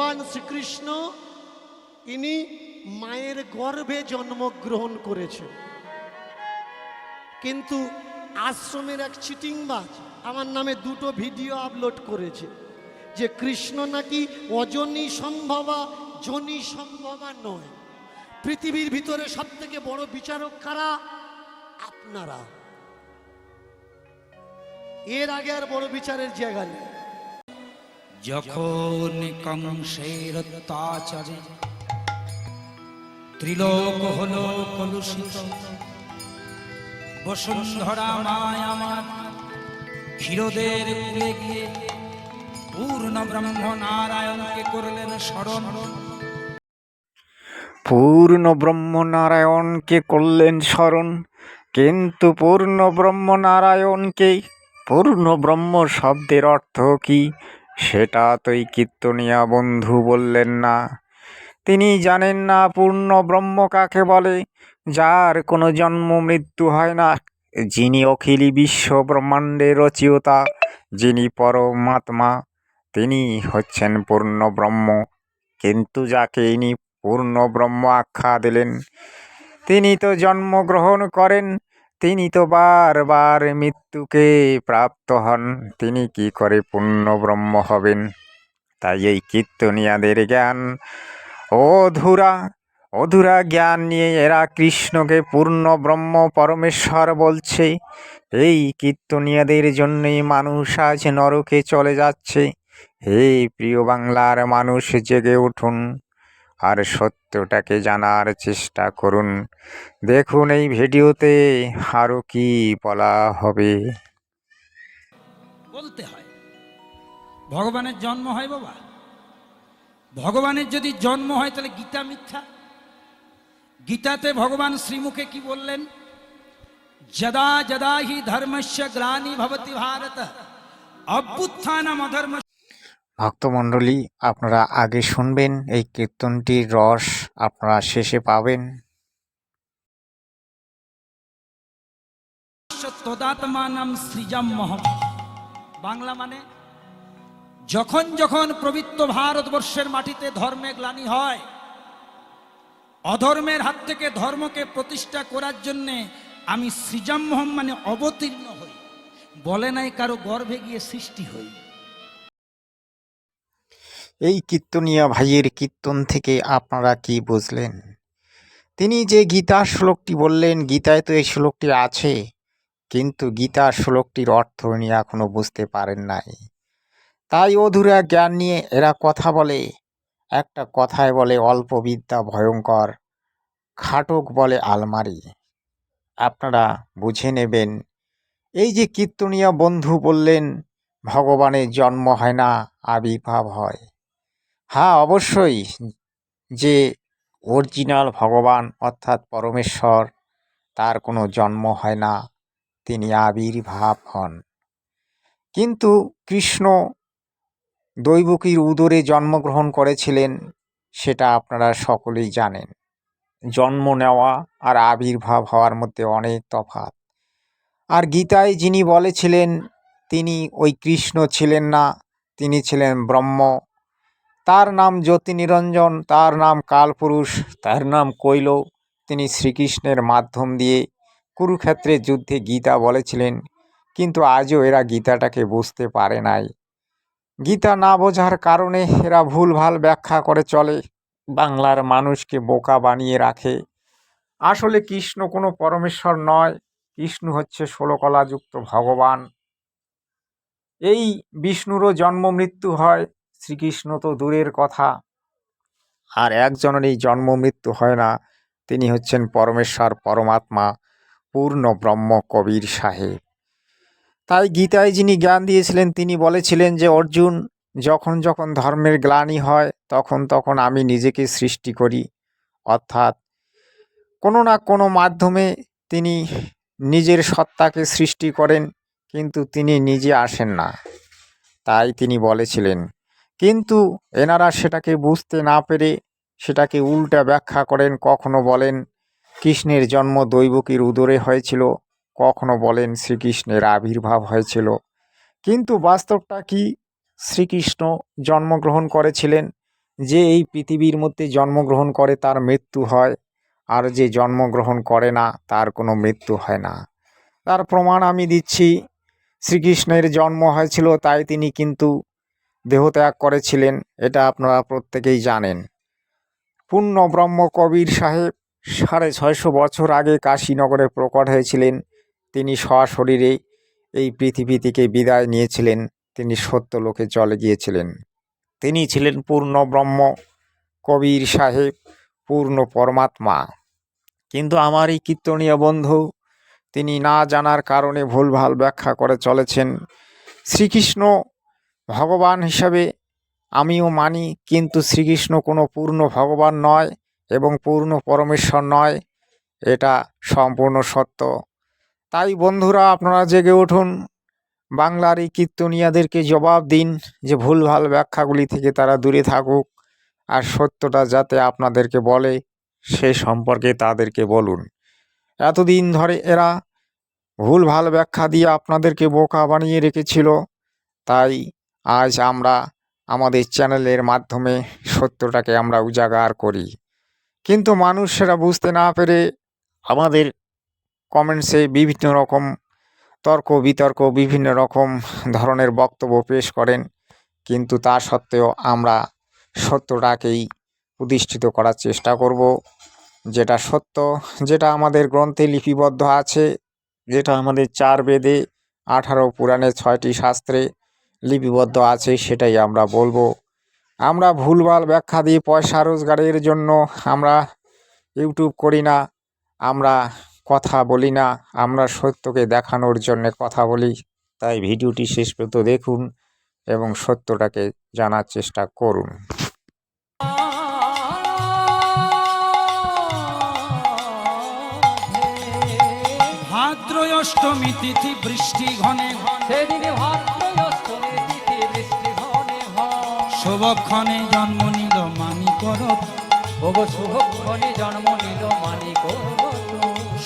ভগবান শ্রীকৃষ্ণ, ইনি মায়ের গর্ভে জন্মগ্রহণ করেছেন। কিন্তু আশ্রমের এক চিটিংবাজ আমার নামে দুটো ভিডিও আপলোড করেছে যে কৃষ্ণ নাকি অজনী সম্ভবা, জনি সম্ভবা নয়। পৃথিবীর ভিতরে সব থেকে বড় বিচারক কারা? আপনারা। এর আগে আর বড় বিচারের জায়গা নেই। যখন কংসের অত্যাচারে ত্রিলোক হলো কলুষিত, বসুন্ধরা মায় আমার ক্ষীরদের কুলে গিয়ে পূর্ণ ব্রহ্ম নারায়ণকে করলেন স্মরণ। পূর্ণ ব্রহ্মনারায়ণকে করলেন স্মরণ, কিন্তু পূর্ণ ব্রহ্মনারায়ণকে পূর্ণ ব্রহ্ম শব্দের অর্থ কি? সেটা তোই কীর্তনিয়া বন্ধু বললেন না। তিনি জানেন না পূর্ণ ব্রহ্ম কাকে বলে, যার কোনো জন্ম মৃত্যু হয় না। যিনি অখিল বিশ্ব ব্রহ্মাণ্ডের রচয়িতা, যিনি পরমাত্মা, তিনি হচ্ছেন পূর্ণ ব্রহ্ম। কিন্তু যাকে ইনি পূর্ণ ব্রহ্ম আখ্যা দিলেন, তিনি তো জন্মগ্রহণ করেন তিনি তো বারবার মৃত্যুকে প্রাপ্ত হন, তিনি কি করে পূর্ণ ব্রহ্ম হবেন? তাই এই কীর্তনিয়াদের জ্ঞান। অধুরা অধুরা জ্ঞান নিয়ে এরা কৃষ্ণকে পূর্ণ ব্রহ্ম পরমেশ্বর বলছে। এই কীর্তনিয়াদের জন্যই মানুষ আজ নরকে চলে যাচ্ছে। হে প্রিয় বাংলার মানুষ, জেগে উঠুন। আর সত্যটাকে জানার চেষ্টা করুন। দেখুন এই ভিডিওতে আরও কি বলা হবে। বলতে হয়, ভগবানের জন্ম হয় বাবা। ভগবানের যদি জন্ম হয় তাহলে গীতা মিথ্যা। গীতাতে ভগবান শ্রীমুখে কি বললেন? যদা যদা হি ধর্মস্য গ্লানি ভবতি ভারত। অভ্যুত্থানম অধর্ম ভক্তমণ্ডলী, আপনারা আগে শুনবেন, এই কীর্তনটির রস আপনারা শেষে পাবেন। বাংলা মানে যখন যখন পবিত্র ভারতবর্ষের মাটিতে ধর্মে গ্লানি হয়, অধর্মের হাত থেকে ধর্মকে প্রতিষ্ঠা করার জন্যে আমি সৃজাম্যহম মানে অবতীর্ণ হই। বলে নাই কারও গর্ভে গিয়ে সৃষ্টি হই। এই কীর্তনিয়া ভাইয়ের কীর্তন থেকে আপনারা কি বুঝলেন? তিনি যে গীতার শ্লোকটি বললেন, গীতায় তো এই শ্লোকটি আছে, কিন্তু গীতার শ্লোকটির অর্থ উনি এখনও বুঝতে পারেন নাই। তাই অধুরা জ্ঞান নিয়ে এরা কথা বলে, একটা কথায় বলে অল্প বিদ্যা ভয়ঙ্কর, খাটক বলে আলমারি। আপনারা বুঝে নেবেন, এই যে কীর্তনিয়া বন্ধু বললেন, ভগবানের জন্ম হয় না, আবির্ভাব হয়। হ্যাঁ অবশ্যই। যে অরিজিনাল ভগবান অর্থাৎ পরমেশ্বর, তার কোনো জন্ম হয় না, তিনি আবির্ভাব হন। কিন্তু কৃষ্ণ দৈবকীর উদরে জন্মগ্রহণ করেছিলেন, সেটা আপনারা সকলেই জানেন। জন্ম নেওয়া আর আবির্ভাব হওয়ার মধ্যে অনেক তফাৎ। আর গীতায় যিনি বলেছিলেন, তিনি ওই কৃষ্ণ ছিলেন না, তিনি ছিলেন ব্রহ্ম তার নাম জ্যোতি নিরঞ্জন, তার নাম কালপুরুষ, তার নাম কৈল। তিনি শ্রীকৃষ্ণের মাধ্যম দিয়ে কুরুক্ষেত্রের যুদ্ধে গীতা বলেছিলেন, কিন্তু আজও এরা গীতাটাকে বুঝতে পারে নাই। গীতা না বোঝার কারণে এরা ভুলভাল ব্যাখ্যা করে চলে। বাংলার মানুষকে বোকা বানিয়ে রাখে। আসলে কৃষ্ণ কোনো পরমেশ্বর নয়, কৃষ্ণ হচ্ছে ষোলকলাযুক্ত ভগবান। এই বিষ্ণুরও জন্ম মৃত্যু হয় শ্রীকৃষ্ণ তো দূরের কথা। আর একজনের এই জন্ম মৃত্যু হয় না, তিনি হচ্ছেন পরমেশ্বর পরমাত্মা, পূর্ণ ব্রহ্ম কবির সাহেব। তাই গীতায় যিনি জ্ঞান দিয়েছিলেন, তিনি বলেছিলেন যে, অর্জুন, যখন যখন ধর্মের গ্লানি হয়, তখন তখন আমি নিজেকে সৃষ্টি করি। অর্থাৎ কোনো না কোনো মাধ্যমে তিনি নিজের সত্তাকে সৃষ্টি করেন, কিন্তু তিনি নিজে আসেন না। তাই তিনি বলেছিলেন কিন্তু এনারা সেটাকে বুঝতে না পেরে সেটাকে উল্টা ব্যাখ্যা করেন, কখনো বলেন, কৃষ্ণের জন্ম দৈবকীর উদরে হয়েছিল, কখনো বলেন শ্রীকৃষ্ণের আবির্ভাব হয়েছিল। কিন্তু বাস্তবটা কি? শ্রীকৃষ্ণ জন্মগ্রহণ করেছিলেন, যে এই পৃথিবীর মধ্যে জন্মগ্রহণ করে তার মৃত্যু হয়, আর যে জন্মগ্রহণ করে না, তার কোনো মৃত্যু হয় না। তার প্রমাণ আমি দিচ্ছি, শ্রীকৃষ্ণের জন্ম হয়েছিল, তাই তিনি কিন্তু দেহত্যাগ করেছিলেন, এটা আপনারা প্রত্যেকেই জানেন। পূর্ণ ব্রহ্ম কবির সাহেব সাড়ে ছয়শো বছর আগে কাশীনগরে প্রকট হয়েছিলেন। তিনি সশরীরে এই পৃথিবী থেকে বিদায় নিয়েছিলেন। তিনি সত্যলোকে চলে গিয়েছিলেন। তিনি ছিলেন পূর্ণ ব্রহ্ম কবির সাহেব, পূর্ণ পরমাত্মা। কিন্তু আমার এই কীর্তনীয় বন্ধু, তিনি না জানার কারণে ভুলভাল ব্যাখ্যা করে চলেছেন। শ্রীকৃষ্ণ ভগবান হিসাবে আমিও মানি, কিন্তু শ্রীকৃষ্ণ কোনো পূর্ণ ভগবান নয় এবং পূর্ণ পরমেশ্বর নয়, এটা সম্পূর্ণ সত্য। তাই বন্ধুরা, আপনারা জেগে উঠুন, বাংলার এই কীর্তনিয়াদেরকে জবাব দিন যে ভুলভাল ব্যাখ্যাগুলি থেকে তারা দূরে থাকুক আর সত্যটা যাতে আপনাদেরকে বলে, সে সম্পর্কে তাদেরকে বলুন। এতদিন ধরে এরা ভুলভাল ব্যাখ্যা দিয়ে আপনাদেরকে বোকা বানিয়ে রেখেছিল, তাই আজ আমরা আমাদের চ্যানেলের মাধ্যমে সত্যটাকে আমরা উজাগার করি। কিন্তু মানুষ সেটা বুঝতে না পেরে আমাদের কমেন্টসে বিভিন্ন রকম তর্ক, বিতর্ক, বিভিন্ন রকম ধরনের বক্তব্য পেশ করেন। কিন্তু তা সত্ত্বেও আমরা সত্যটাকেই প্রতিষ্ঠিত করার চেষ্টা করব। যেটা সত্য, যেটা আমাদের গ্রন্থে লিপিবদ্ধ আছে, যেটা আমাদের চার বেদে আঠারো পুরাণে ছয়টি শাস্ত্রে লিপিবদ্ধ আছে সেটাই আমরা বলব। আমরা ভুলভাল ব্যাখ্যা দিয়ে পয়সা রোজগারের জন্য আমরা ইউটিউব করি না আমরা কথা বলি না আমরা সত্যকে দেখানোর জন্য কথা বলি। তাই ভিডিওটি শেষ পর্যন্ত দেখুন এবং সত্যটাকে জানার চেষ্টা করুন। ভাদ্র অষ্টমী তিথি বৃষ্টি ঘনে। ঘনে শুভক্ষণে জন্ম নিল মানিকর ওগো শুভক্ষণে জন্ম নিল মানিক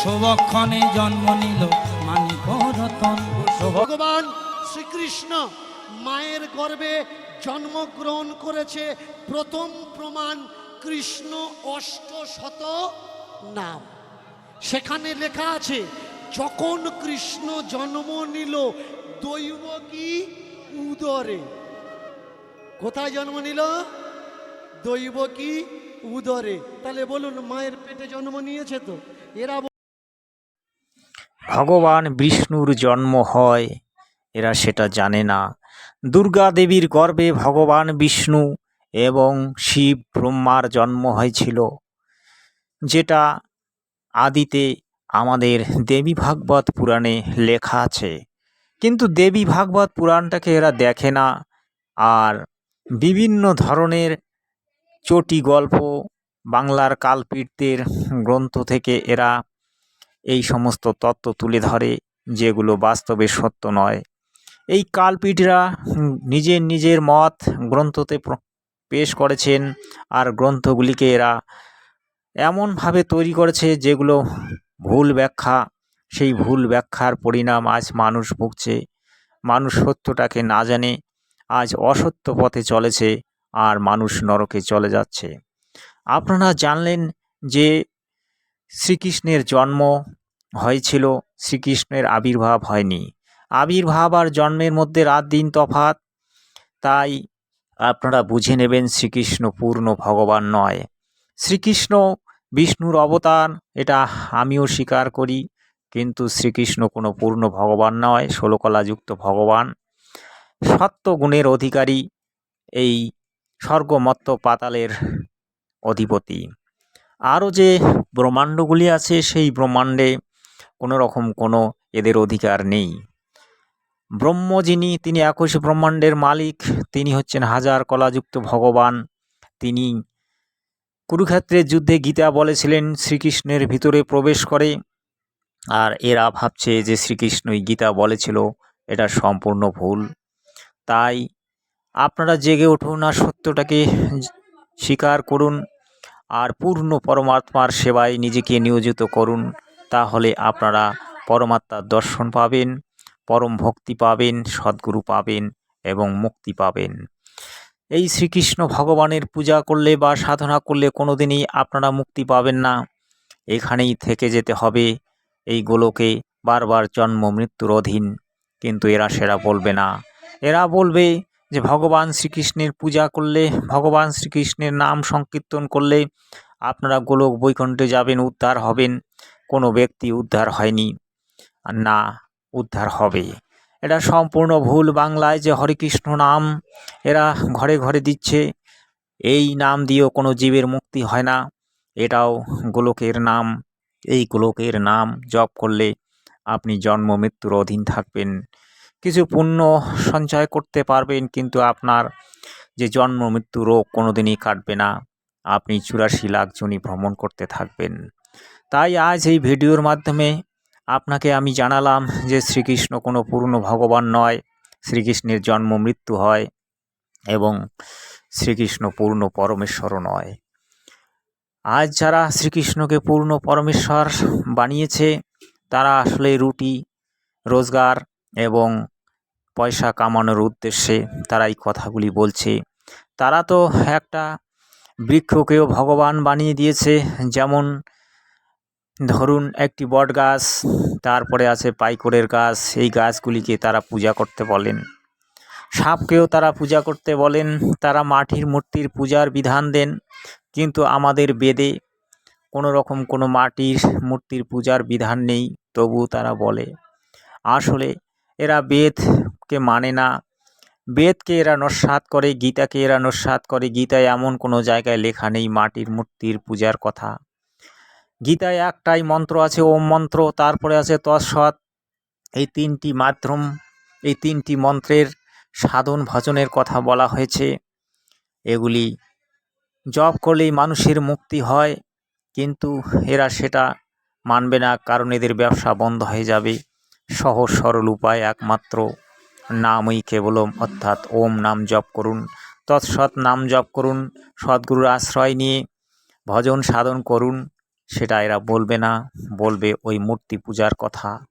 শুভক্ষণে জন্ম নিল মানিকর রতন ভগবান শ্রীকৃষ্ণ মায়ের গর্ভে জন্মগ্রহণ করেছে। প্রথম প্রমাণ কৃষ্ণ অষ্টশত নাম। সেখানে লেখা আছে যখন কৃষ্ণ জন্ম নিল দৈবকী উদরে। কোথায় জন্ম নিল? দৈবকী উদরে। তাহলে বলুন, মায়ের পেটে জন্ম নিয়েছে তো? এরা ভগবান বিষ্ণুর জন্ম হয়, এরা সেটা জানে না। দুর্গা দেবীর গর্ভে ভগবান বিষ্ণু এবং শিব ব্রহ্মার জন্ম হয়েছিল, যেটা আদিতে আমাদের দেবী ভাগবত পুরাণে লেখা আছে। কিন্তু দেবী ভাগবত পুরাণটাকে এরা দেখে না, আর বিভিন্ন ধরনের চটি গল্প বাংলার কালপীঠদের গ্রন্থ থেকে এরা এই সমস্ত তত্ত্ব তুলে ধরে, যেগুলো বাস্তবে সত্য নয়। এই কালপীঠরা নিজের নিজের মত গ্রন্থতে পেশ করেছেন আর গ্রন্থগুলিকে এরা এমনভাবে তৈরি করেছে যেগুলো ভুল ব্যাখ্যা, সেই ভুল ব্যাখ্যার পরিণাম আজ মানুষ ভুগছে। মানুষ সত্যটাকে না জানে আজ অসত্য পথে চলেছে আর মানুষ নরকে চলে যাচ্ছে। আপনারা জানলেন যে শ্রীকৃষ্ণের জন্ম হয়েছিল, শ্রীকৃষ্ণের আবির্ভাব হয়নি। আবির্ভাব আর জন্মের মধ্যে রাত দিন তফাৎ, তাই আপনারা বুঝে নেবেন শ্রীকৃষ্ণ পূর্ণ ভগবান নয়। শ্রীকৃষ্ণ বিষ্ণুর অবতার, এটা আমিও স্বীকার করি, কিন্তু শ্রীকৃষ্ণ কোনো পূর্ণ ভগবান নয় ষোলকলাযুক্ত ভগবান। সত্য গুণের অধিকারী এই স্বর্গমত্ত পাতালের অধিপতি। আরও যে ব্রহ্মাণ্ডগুলি আছে, সেই ব্রহ্মাণ্ডে কোনো রকম কোনো এদের অধিকার নেই। ব্রহ্ম যিনি, তিনি একুশ ব্রহ্মাণ্ডের মালিক, তিনি হচ্ছেন হাজার কলাযুক্ত ভগবান। তিনি কুরুক্ষেত্রের যুদ্ধে গীতা বলেছিলেন, শ্রীকৃষ্ণের ভিতরে প্রবেশ করে। আর এরা ভাবছে যে শ্রীকৃষ্ণই গীতা বলেছিল, এটা সম্পূর্ণ ভুল। তাই আপনারা জেগে উঠুন আর সত্যটাকে স্বীকার করুন আর পূর্ণ পরমাত্মার সেবায় নিজেকে নিয়োজিত করুন, তাহলে আপনারা পরমাত্মার দর্শন পাবেন, পরম ভক্তি পাবেন, সদ্গুরু পাবেন এবং মুক্তি পাবেন। এই শ্রীকৃষ্ণ ভগবানের পূজা করলে বা সাধনা করলে কোনো দিনই আপনারা মুক্তি পাবেন না। এখানেই থেকে যেতে হবে। এই গোলকে বারবার জন্ম মৃত্যুর অধীন, কিন্তু এরা সেরা বলবে না। এরা বলবে যে ভগবান শ্রীকৃষ্ণের পূজা করলে, ভগবান শ্রীকৃষ্ণের নাম সংকীর্তন করলে আপনারা গোলক বৈকুণ্ঠে যাবেন, উদ্ধার হবেন। কোনো ব্যক্তি উদ্ধার হয়নি। না, উদ্ধার হবে। এটা সম্পূর্ণ ভুল বাংলায় যে হরেকৃষ্ণ নাম এরা ঘরে ঘরে দিচ্ছে। এই নাম দিয়েও কোনো জীবের মুক্তি হয় না। এটাও গোলকের নাম। এই গোলকের নাম জপ করলে আপনি জন্ম মৃত্যুর অধীন থাকবেন। কিছু পুণ্য সঞ্চয় করতে পারবেন, কিন্তু আপনার যে জন্ম, মৃত্যু রোগ কোনোদিনই কাটবে না। আপনি চুরাশি লাখ জনই ভ্রমণ করতে থাকবেন। তাই আজ এই ভিডিওর মাধ্যমে আপনাকে আমি জানালাম যে শ্রীকৃষ্ণ কোনো পূর্ণ ভগবান নয়, শ্রীকৃষ্ণের জন্ম, মৃত্যু হয় এবং শ্রীকৃষ্ণ পূর্ণ পরমেশ্বরও নয়। আজ যারা শ্রীকৃষ্ণকে পূর্ণ পরমেশ্বর বানিয়েছে, তারা আসলে রুটি, রোজগার এবং পয়সা কামানোর উদ্দেশ্যে তারা এই কথাগুলি বলছে। তারা তো একটা বৃক্ষকেও ভগবান বানিয়ে দিয়েছে। যেমন ধরুন একটি বট গাছ, তারপরে আছে পাইকরের গাছ, এই গাছগুলিকে তারা পূজা করতে বলেন। সাপকেও তারা পূজা করতে বলেন। তারা মাটির মূর্তির পূজার বিধান দেন। কিন্তু আমাদের বেদে কোনো রকম কোনো মাটির মূর্তির পূজার বিধান নেই তবু তারা বলে, আসলে এরা বেদকে মানে না। বেদকে এরা নস্বাত করে, গীতাকে এরা নস্বাত করে। গীতায় এমন কোনো জায়গায় লেখা নেই, মাটির মূর্তির পূজার কথা। গীতায় একটাই মন্ত্র আছে, ওম মন্ত্র। তারপরে আছে তৎসৎ। এই তিনটি মাধ্যম, এই তিনটি মন্ত্রের সাধন ভজনের কথা বলা হয়েছে। এগুলি জপ করলেই মানুষের মুক্তি হয়, কিন্তু এরা সেটা মানবে না, কারণ এদের ব্যবসা বন্ধ হয়ে যাবে। সহজ সরল উপায় একমাত্র। নামই কেবলম, অর্থাৎ ওম নাম জপ করুন। তৎসৎ নাম জপ করুন, সদ্গুরুর আশ্রয় নিয়ে ভজন সাধন করুন, সেটা এরা বলবে না, বলবে ওই মূর্তি পূজার কথা।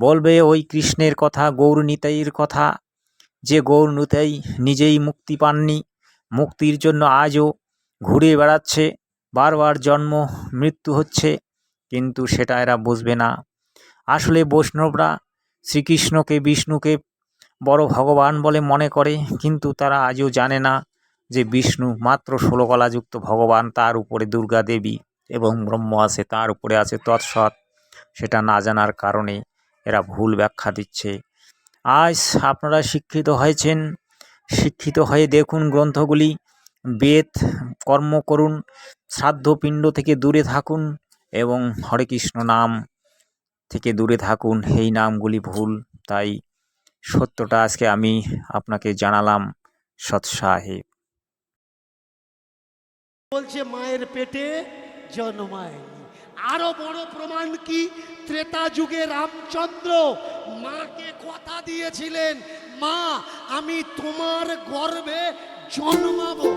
বলবে ওই কৃষ্ণের কথা গৌরনীতাইয়ের কথা। যে গৌরনীতাই নিজেই মুক্তি পাননি, মুক্তির জন্য আজও ঘুরে বেড়াচ্ছে, বারবার জন্ম, মৃত্যু হচ্ছে, কিন্তু সেটা এরা বুঝবে না। আসলে বৈষ্ণবরা শ্রীকৃষ্ণকে, বিষ্ণুকে বড় ভগবান বলে মনে করে, কিন্তু তারা আজও জানে না যে বিষ্ণু মাত্র ষোলো গলাযুক্ত ভগবান, তার উপরে দুর্গা দেবী এবং ব্রহ্ম আছে, তার উপরে আছে তৎসৎ। সেটা না জানার কারণে এরা ভুল ব্যাখ্যা দিচ্ছে। আজ আপনারা শিক্ষিত হয়েছেন, শিক্ষিত হয়ে দেখুন গ্রন্থগুলি, বেদ, কর্ম করুন শ্রাদ্ধ পিণ্ড থেকে দূরে থাকুন এবং হরে কৃষ্ণ নাম থেকে দূরে থাকুন, এই নামগুলি ভুল, তাই সত্যটা আজকে আমি আপনাকে জানালাম সৎ সাহেব। বলছে, মায়ের পেটে জন্মায়নি। আরও বড় প্রমাণ কি? ত্রেতা যুগে রামচন্দ্র মাকে কথা দিয়েছিলেন, মা, আমি তোমার গর্ভে জন্মাবো।